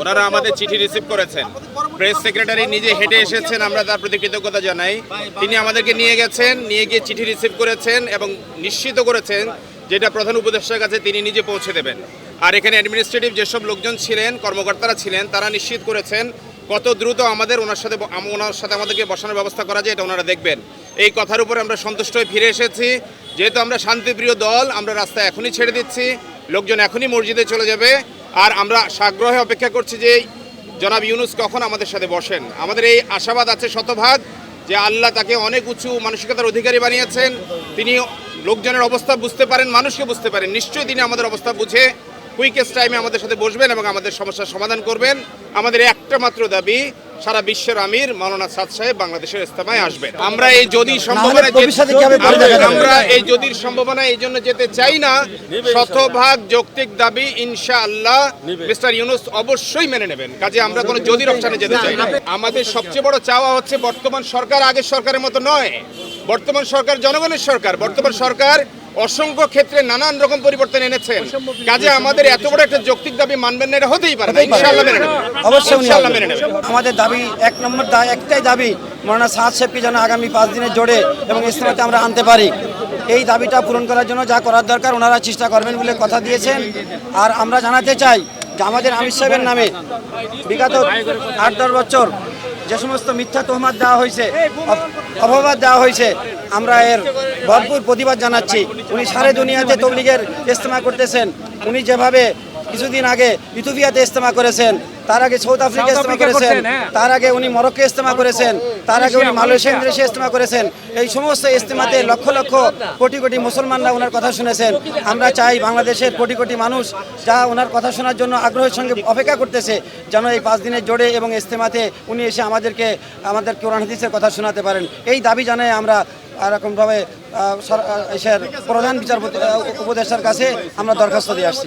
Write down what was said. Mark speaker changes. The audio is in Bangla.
Speaker 1: ওনারা আমাদের চিঠি রিসিভ করেছেন। প্রেস সেক্রেটারি নিজে হেঁটে এসেছেন, আমরা তার প্রতি কৃতজ্ঞতা জানাই। তিনি আমাদেরকে নিয়ে গেছেন, নিয়ে গিয়ে চিঠি রিসিভ করেছেন এবং নিশ্চিত করেছেন যেটা প্রধান উপদেষ্টার কাছে তিনি নিজে পৌঁছে দেবেন। আর এখানে অ্যাডমিনিস্ট্রেটিভ যেসব লোকজন ছিলেন, কর্মকর্তারা ছিলেন, তারা নিশ্চিত করেছেন কত দ্রুত আমাদের ওনার সাথে ওনার সাথে আমাদেরকে বসানোর ব্যবস্থা করা যায়, এটা ওনারা দেখবেন। এই কথার উপরে আমরা সন্তুষ্ট হয়ে ফিরে এসেছি। যেহেতু আমরা শান্তিপ্রিয় দল, আমরা রাস্তা এখনই ছেড়ে দিচ্ছি। লোকজন এখনই মসজিদে চলে যাবে। আর আমরা সাগ্রহে অপেক্ষা করছি যে জনাব ইউনুস কখন আমাদের সাথে বসেন। আমাদের এই আশাবাদ আছে, শতভাগ, যে আল্লাহ তাকে অনেক উঁচু মানসিকতার অধিকারী বানিয়েছেন। তিনি লোকজনের অবস্থা বুঝতে পারেন, মানুষকে বুঝতে পারেন। নিশ্চয়ই তিনি আমাদের অবস্থা বুঝে কুইকেস্ট টাইমে আমাদের সাথে বসবেন এবং আমাদের সমস্যার সমাধান করবেন। আমাদের একটা মাত্র দাবি সারা বিশ্বের আমির মাওলানা সাদ সাহেব বাংলাদেশের ইস্তেমায় আসবেন। আমরা এই যদি সম্ভাবনা? আমরা এই যদির সম্ভাবনা এই জন্য যেতে চাই না। শতভাগ যৌক্তিক দাবি ইনশা আল্লাহ মিস্টার ইউনুস অবশ্যই মেনে নেবেন। কাজে আমরা কোনো যদির অপশানে যেতে চাই না। আমাদের সবচেয়ে বড় চাওয়া হচ্ছে বর্তমান সরকার আগের সরকারের মতো নয়। বর্তমান সরকার জনগণের সরকার। বর্তমান সরকার অসংখ্য ক্ষেত্রে নানান রকম পরিবর্তন এনেছেন। কাজে আমাদের এত বড় একটা যৌক্তিক দাবি মানবেন না এটা হতেই পারে না। ইনশাআল্লাহ মেনে নেবেন।
Speaker 2: অবশ্যই
Speaker 1: ইনশাআল্লাহ মেনে নেবেন।
Speaker 2: আমাদের দাবি এক নম্বর একটাই দাবি মৌলানা সাদ সাহেবকে যেন আগামী পাঁচ দিনের জোরে এবং ইসলামাতে আমরা আনতে পারি। এই দাবিটা পূরণ করার জন্য যা করার দরকার ওনারা চেষ্টা করবেন বলে কথা দিয়েছেন। আর আমরা জানাতে চাই যে আমাদের আমির সাহেবের নামে বিগত আট দশ বছর যে সমস্ত মিথ্যা তহমাত দেওয়া হয়েছে অপবাদ দেওয়া হয়েছে আমরা এর ভরপুর প্রতিবাদ জানাচ্ছি। উনি সারে দুনিয়াতে তবলিগের ইস্তেমা করতেছেন। উনি যেভাবে কিছুদিন আগে ইথুপিয়াতে ইস্তেমা করেছেন তার আগে সাউথ আফ্রিকা ইস্তেমা করেছেন। তার আগে উনি মরক্কো ইস্তেমা করেছেন। তার আগে উনি মালয়েশিয়ান দেশে ইস্তেমা করেছেন। এই সমস্ত ইস্তেমাতে লক্ষ লক্ষ কোটি কোটি মুসলমানরা ওনার কথা শুনেছেন। আমরা চাই বাংলাদেশের কোটি কোটি মানুষ যা ওনার কথা শোনার জন্য আগ্রহের সঙ্গে অপেক্ষা করতেছে যেন এই পাঁচ দিনের জোরে এবং ইস্তেমাতে উনি এসে আমাদেরকে আমাদের কোরআন হাদিসের কথা শোনাতে পারেন। এই দাবি জানাই আমরা এরকমভাবে এসের প্রধান বিচারপতি উপদেষ্টার কাছে আমরা দরখাস্ত দিয়ে আসছি।